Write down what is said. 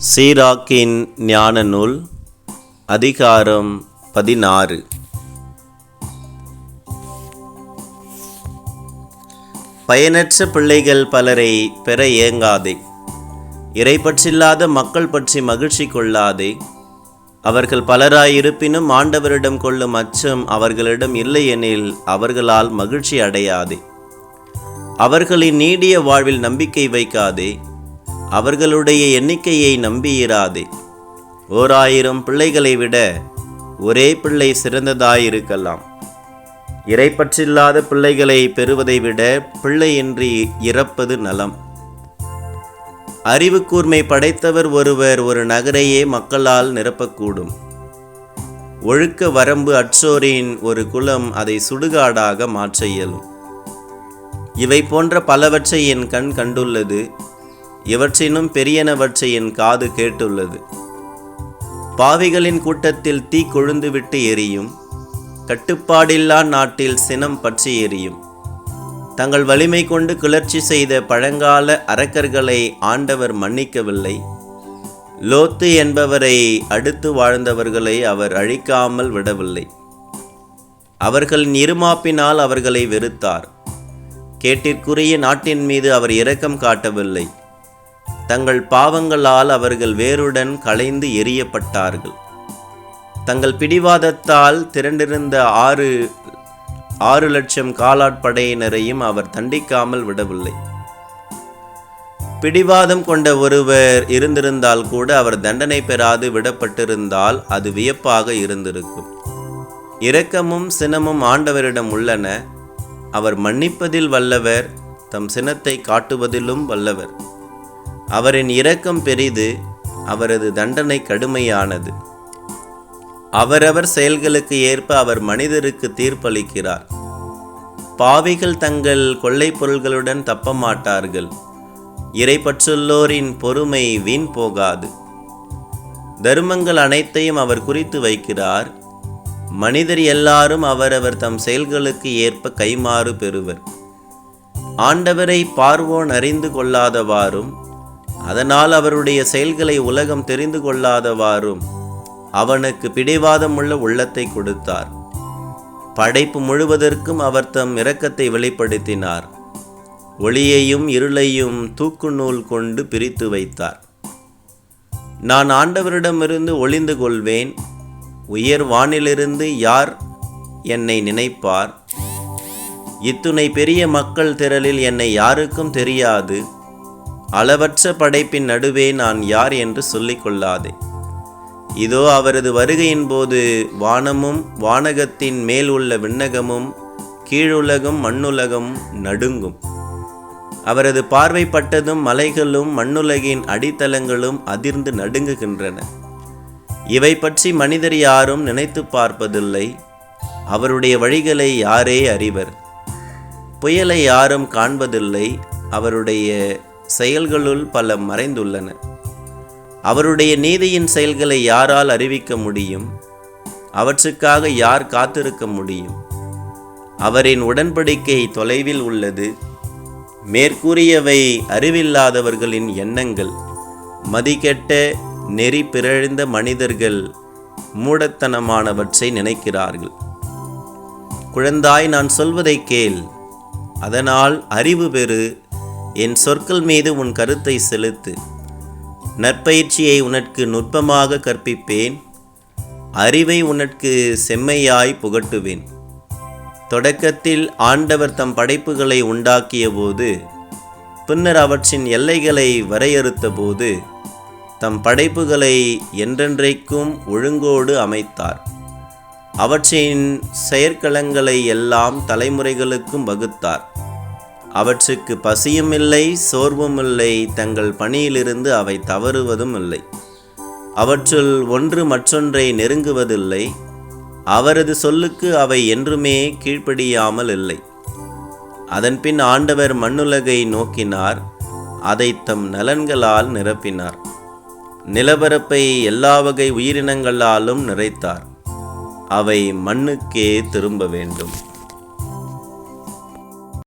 சீராக்கின் ஞான நூல் அதிகாரம் பதினாறு. பயனற்ற பிள்ளைகள் பலரை பெற ஏங்காதே. இறைப்பற்றில்லாத மக்கள் பற்றி மகிழ்ச்சி கொள்ளாதே. அவர்கள் பலராயிருப்பினும் ஆண்டவரிடம் கொள்ளும் அச்சம் அவர்களிடம் இல்லை எனில் அவர்களால் மகிழ்ச்சி அடையாதே. அவர்களின் நீடிய வாழ்வில் நம்பிக்கை வைக்காதே. அவர்களுடைய எண்ணிக்கையை நம்பியிராதே. ஓர் ஆயிரம் பிள்ளைகளை விட ஒரே பிள்ளை சிறந்ததாயிருக்கலாம். இறைப்பற்றில்லாத பிள்ளைகளை பெறுவதை விட பிள்ளையின்றி இறப்பது நலம். அறிவு கூர்மை படைத்தவர் ஒருவர் ஒரு நகரையே மக்களால் நிரப்பக்கூடும். ஒழுக்க வரம்பு அற்றோரின் ஒரு குலம் அதை சுடுகாடாக மாற்ற இயலும். இவை போன்ற பலவற்றை என் கண் கண்டுள்ளது. இவற்றினும் பெரியனவற்றை என் காது கேட்டுள்ளது. பாவிகளின் கூட்டத்தில் தீ கொழுந்துவிட்டு எரியும் கட்டுப்பாடில்லா நாட்டில் சினம் பற்றி எரியும். தங்கள் வலிமை கொண்டு கிளர்ச்சி செய்த பழங்கால அரக்கர்களை ஆண்டவர் மன்னிக்கவில்லை. லோத்து என்பவரை அடுத்து வாழ்ந்தவர்களை அவர் அழிக்காமல் விடவில்லை. அவர்களின் இருமாப்பினால் அவர்களை வெறுத்தார். கேட்டிற்குரிய நாட்டின் மீது அவர் இரக்கம் காட்டவில்லை. தங்கள் பாவங்களால் அவர்கள் வேருடன் களைந்து எரியப்பட்டார்கள் தங்கள் பிடிவாதத்தால் திரண்டிருந்த ஆறு ஆறு லட்சம் காலாட்படையினரையும் அவர் தண்டிக்காமல் விடவில்லை. பிடிவாதம் கொண்ட ஒருவர் இருந்திருந்தால் கூட அவர் தண்டனை பெறாது விடப்பட்டிருந்தால் அது வியப்பாக இருந்திருக்கும். இரக்கமும் சினமும் ஆண்டவரிடம் உள்ளன. அவர் மன்னிப்பதில் வல்லவர் தம் சினத்தை காட்டுவதிலும் வல்லவர். அவரின் இரக்கம் பெரிது அவரது தண்டனை கடுமையானது. அவரவர் செயல்களுக்கு ஏற்ப அவர் மனிதருக்கு தீர்ப்பளிக்கிறார். பாவிகள் தங்கள் கொள்ளைப் பொருள்களுடன் தப்ப மாட்டார்கள் இறைப்பற்றுள்ளோரின் பொறுமை வீண் போகாது. தர்மங்கள் அனைத்தையும் அவர் குறித்து வைக்கிறார். மனிதர் எல்லாரும் அவரவர் தம் செயல்களுக்கு ஏற்ப கைமாறு பெறுவர். ஆண்டவரை பார்வோன் அறிந்து கொள்ளாதவாறும் அதனால் அவருடைய செயல்களை உலகம் தெரிந்து கொள்ளாதவாறும் அவனுக்கு பிடிவாதமுள்ள உள்ளத்தை கொடுத்தார். படைப்பு முழுவதற்கும் அவர் தம் இரக்கத்தை வெளிப்படுத்தினார். ஒளியையும் இருளையும் தூக்கு நூல் கொண்டு பிரித்து வைத்தார். நான் ஆண்டவரிடமிருந்து ஒளிந்து கொள்வேன். உயர் வானிலிருந்து யார் என்னை நினைப்பார்? இத்துணை பெரிய மக்கள் திரளில் என்னை யாருக்கும் தெரியாது. அளவற்ற படைப்பின் நடுவே நான் யார் என்று சொல்லிக்கொள்ளாதே இதோ அவரது வருகையின் போது வானமும் வானகத்தின் மேல் உள்ள விண்ணகமும் கீழுலகம் மண்ணுலகம் நடுங்கும். அவரது பார்வைப்பட்டதும் மலைகளும் மண்ணுலகின் அடித்தளங்களும் அதிர்ந்து நடுங்குகின்றன. இவை பற்றி மனிதர் யாரும் நினைத்து பார்ப்பதில்லை. அவருடைய வழிகளை யாரே அறிவர். புயலை யாரும் காண்பதில்லை. அவருடைய செயல்களுள் பல மறைந்துள்ளன. அவருடைய நீதியின் செயல்களை யாரால் அறிவிக்க முடியும்? அவற்றுக்காக யார் காத்திருக்க முடியும்? அவரின் உடன்படிக்கை தொலைவில் உள்ளது. மேற்கூறியவை அறிவில்லாதவர்களின் எண்ணங்கள். மதிக்கெட்ட நெறி பிறழ்ந்த மனிதர்கள் மூடத்தனமானவற்றை நினைக்கிறார்கள். குழந்தாய் நான் சொல்வதை கேள். அதனால் அறிவு பெறு என் சொற்கள் மீது உன் கருத்தை செலுத்து. நற்பயிற்சியை உனக்கு நுட்பமாக கற்பிப்பேன். அறிவை உனக்கு செம்மையாய் புகட்டுவேன். தொடக்கத்தில் ஆண்டவர் தம் படைப்புகளை உண்டாக்கிய போது பின்னர் அவற்றின் எல்லைகளை வரையறுத்த போது தம் படைப்புகளை என்றென்றைக்கும் ஒழுங்கோடு அமைத்தார். அவற்றின் செயற்களங்களை எல்லாம் தலைமுறைகளுக்கும் வகுத்தார். அவற்றுக்கு பசியும் இல்லை சோர்வும் இல்லை தங்கள் பணியிலிருந்து அவை தவறுவதும் இல்லை. அவற்றுள் ஒன்று மற்றொன்றை நெருங்குவதில்லை அவரது சொல்லுக்கு அவை என்றுமே கீழ்ப்படியாமல் இல்லை. அதன்பின் ஆண்டவர் மண்ணுலகை நோக்கினார் அதை தம் நலன்களால் நிரப்பினார். நிலப்பரப்பை எல்லா வகை உயிரினங்களாலும் நிறைத்தார். அவை மண்ணுக்கே திரும்ப வேண்டும்.